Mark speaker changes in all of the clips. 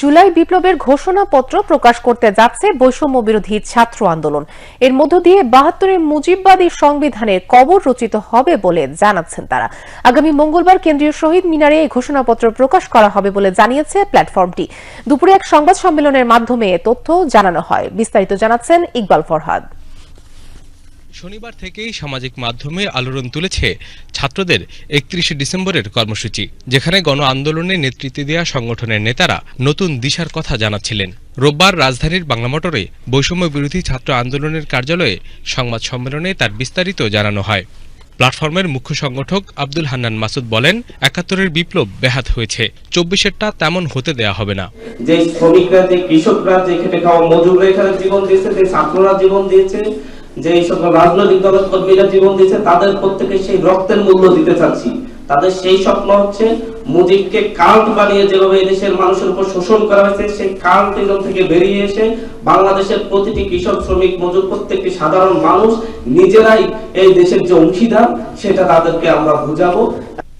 Speaker 1: জুলাই বিপ্লবের ঘোষণাপত্র প্রকাশ করতে যাচ্ছে বৈষম্য বিরোধী ছাত্র আন্দোলন। এর মধ্য দিয়ে বাহাত্তরের মুজিববাদী সংবিধানের কবর রচিত হবে বলে জানাচ্ছেন তারা। আগামী মঙ্গলবার কেন্দ্রীয় শহীদ মিনারে এই ঘোষণাপত্র প্রকাশ করা হবে বলে জানিয়েছে প্ল্যাটফর্মটি। দুপুরে এক সংবাদ সম্মেলনের মাধ্যমে তথ্য জানানো হয়। বিস্তারিত জানাচ্ছেন ইকবাল ফরহাদ।
Speaker 2: শনিবার থেকেই সামাজিক মাধ্যমে আলোড়ন তুলেছে ছাত্রদের একত্রিশে ডিসেম্বরের কর্মসূচি, যেখানে গণ আন্দোলনে নেতৃত্ব দেওয়া সংগঠনের নেতারা নতুন দিশার কথা জানাচ্ছিলেন। রোববার রাজধানীর বাংলা মোটরে বৈষম্য বিরোধী ছাত্র আন্দোলনের কার্যালয়ে সংবাদ সম্মেলনে তার বিস্তারিত জানানো হয়। প্ল্যাটফর্মের মুখ্য সংগঠক আব্দুল হান্নান মাসুদ বলেন, একাত্তরের বিপ্লব ব্যাহাত হয়েছে, চব্বিশেরটা তেমন হতে দেয়া হবে না।
Speaker 3: যে শ্রমিকরা, যে কৃষকরা, যে খেটে খাওয়া মজুররা এখানে জীবন দিয়েছে, যে ছাত্ররা জীবন দিয়েছে যে এই সকল রাজনৈতিক দলের কর্মীরা জীবন দিয়েছে, তাদের প্রত্যেকে সেই রক্তের মূল্য দিতে চাচ্ছি। তাদের সেই স্বপ্ন হচ্ছে মুজিবকে কাল্ট বানিয়ে যেভাবে দেশের মানুষের উপর শোষণ করা হয়েছে, সেই কাল্টিজম থেকে বেরিয়ে এসে বাংলাদেশের প্রতিটি কৃষক, শ্রমিক, মজুর, প্রত্যেকটি সাধারণ মানুষ নিজেরাই এই দেশের যে অংশীদার, সেটা তাদেরকে আমরা বুঝাবো।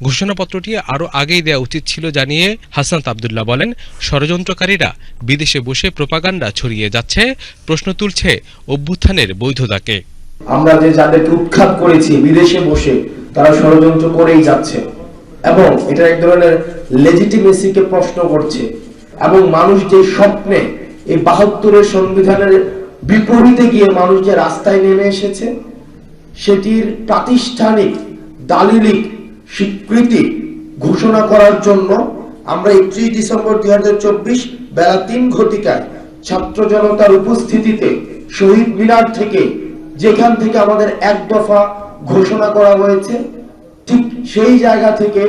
Speaker 2: ঘোষণাপত্রটি আরও আগেই দেওয়া উচিত ছিল, জানিয়ে হাসান আবদুল্লাহ বলেন, ষড়যন্ত্রকারীরা বিদেশে বসে প্রপাগান্ডা ছড়িয়ে যাচ্ছে, প্রশ্ন তুলছে অভ্যুত্থানের বৈধতাকে।
Speaker 4: আমরা যে যাদেরকে উৎখাত করেছি বিদেশে বসে, তারা ষড়যন্ত্র করেই যাচ্ছে। এবং এটা এক ধরনের লেজিটিমেসিকে প্রশ্ন করছে। এবং মানুষ যে স্বপ্নে এই বাহাত্তরের সংবিধানের বিপরীতে গিয়ে মানুষ যে রাস্তায় নেমে এসেছে, সেটির প্রাতিষ্ঠানিক দালিলিক স্বীকৃতি ঘোষণা করার জন্য আমরা একত্রিশ ডিসেম্বর দুই বেলা তিন ঘটিকায় ছাত্র জনতার উপস্থিতিতে শহীদ মিনার থেকে, যেখান থেকে আমাদের এক দফা ঘোষণা করা হয়েছে, ঠিক সেই জায়গা থেকে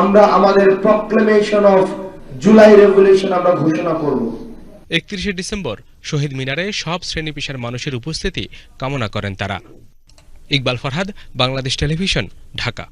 Speaker 4: আমরা আমাদের প্রক্লেমেশন অফ জুলাই রেভলিউশন আমরা ঘোষণা করব।
Speaker 2: একত্রিশে ডিসেম্বর, শহীদ মিনারে সব শ্রেণি পেশার মানুষের উপস্থিতি কামনা করেন তারা। ইকবাল ফরহাদ, বাংলাদেশ টেলিভিশন, ঢাকা।